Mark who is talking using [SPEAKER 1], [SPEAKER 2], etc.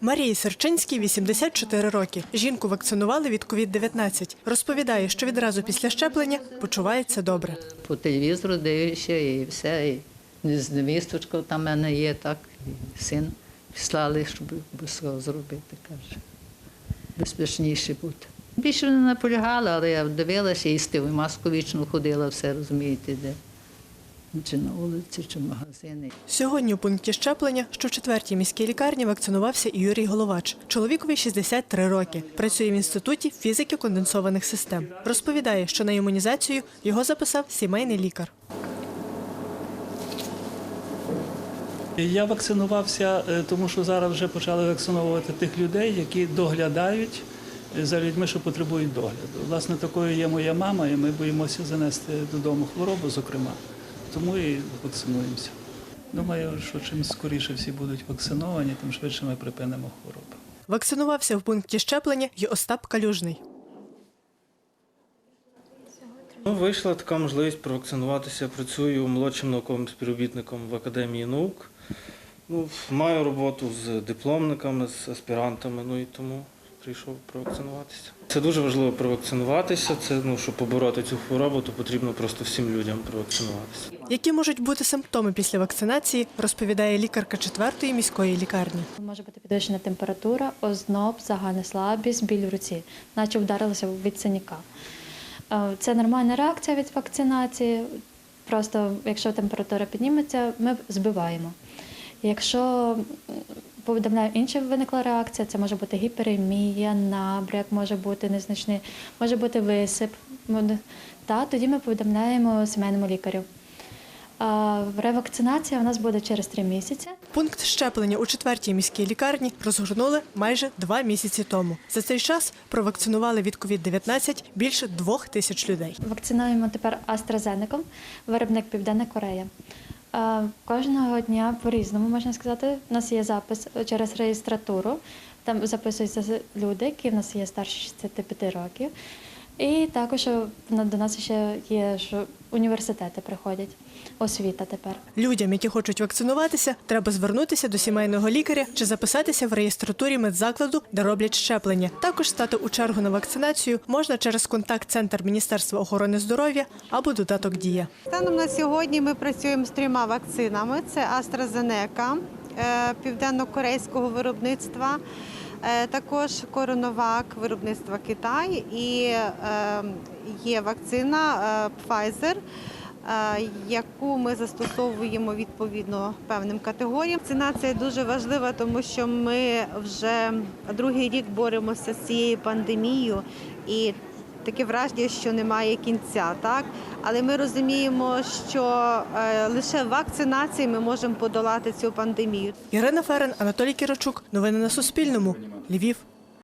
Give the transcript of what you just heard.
[SPEAKER 1] Марії Серчинській 84 роки. Жінку вакцинували від COVID-19. Розповідає, що відразу після щеплення почувається добре.
[SPEAKER 2] По телевізору дивишся і все. І з невісточкою там в мене є, так, і син післали, щоб обов'язково зробити, каже. Безпечніше бути. Більше не наполягала, але я дивилася, їсти в маску вічно ходила, все розумієте, де. Чи на вулиці, чи в магазини.
[SPEAKER 1] Сьогодні у пункті щеплення, що в четвертій міській лікарні вакцинувався і Юрій Головач. Чоловікові 63 роки. Працює в інституті фізики конденсованих систем. Розповідає, що на імунізацію його записав сімейний лікар.
[SPEAKER 3] Я вакцинувався, е, тому що зараз вже почали вакциновувати тих людей, які доглядають е, за людьми, що потребують догляду. Власне, такою є моя мама, і ми боїмося занести додому хворобу, зокрема. Тому і вакцинуємося. Думаю, що чим скоріше всі будуть вакциновані, тим швидше ми припинимо хворобу.
[SPEAKER 1] Вакцинувався в пункті щеплення й Остап Калюжний.
[SPEAKER 4] Ну, вийшла така можливість провакцинуватися. Працюю молодшим науковим співробітником в Академії наук. Ну, маю роботу з дипломниками, з аспірантами, ну і тому прийшов провакцинуватися. Це дуже важливо провакцинуватися. Це ну, щоб побороти цю хворобу, то потрібно просто всім людям провакцинуватися.
[SPEAKER 1] Які можуть бути симптоми після вакцинації, розповідає лікарка четвертої міської лікарні.
[SPEAKER 5] Може бути підвищена температура, озноб, загальна слабість, біль в руці, наче вдарилося від синяка. Е, Це нормальна реакція від вакцинації. Просто якщо температура підніметься, ми збиваємо. Якщо повідомляю інша виникла реакція, це може бути гіперемія, набряк, може бути незначний, може бути висип. Та тоді ми повідомляємо сімейному лікарю. А Ревакцинація у нас буде через три місяці.
[SPEAKER 1] Пункт щеплення у четвертій міській лікарні розгорнули майже два місяці тому. За цей час провакцинували від COVID-19 більше двох тисяч людей.
[SPEAKER 5] Вакцинуємо тепер AstraZeneca, виробник Південна Корея. Е, Кожного дня по-різному можна сказати. У нас є запис через реєстратуру. Там записуються люди, які в нас є старші 65 років. І також е, до нас ще є що університети приходять. Освіта тепер.
[SPEAKER 1] Людям, які хочуть вакцинуватися, треба звернутися до сімейного лікаря чи записатися в реєстратурі медзакладу, де роблять щеплення. Також стати у чергу на вакцинацію можна через контакт-центр Міністерства охорони здоров'я або додаток Дія.
[SPEAKER 6] Станом на сьогодні ми працюємо з трьома вакцинами: це AstraZeneca е, південно-корейського виробництва, також Коронавак виробництва Китай і е, є вакцина е, Pfizer. е, Яку ми застосовуємо відповідно певним категоріям. Вакцинація дуже важлива, тому що ми вже другий рік боремося з цією пандемією, і таке враження, що немає кінця, так але ми розуміємо, що е, лише вакцинацією ми можемо подолати цю пандемію.
[SPEAKER 1] Ірина Ферен, Анатолій Кірочук. Новини на Суспільному. Львів.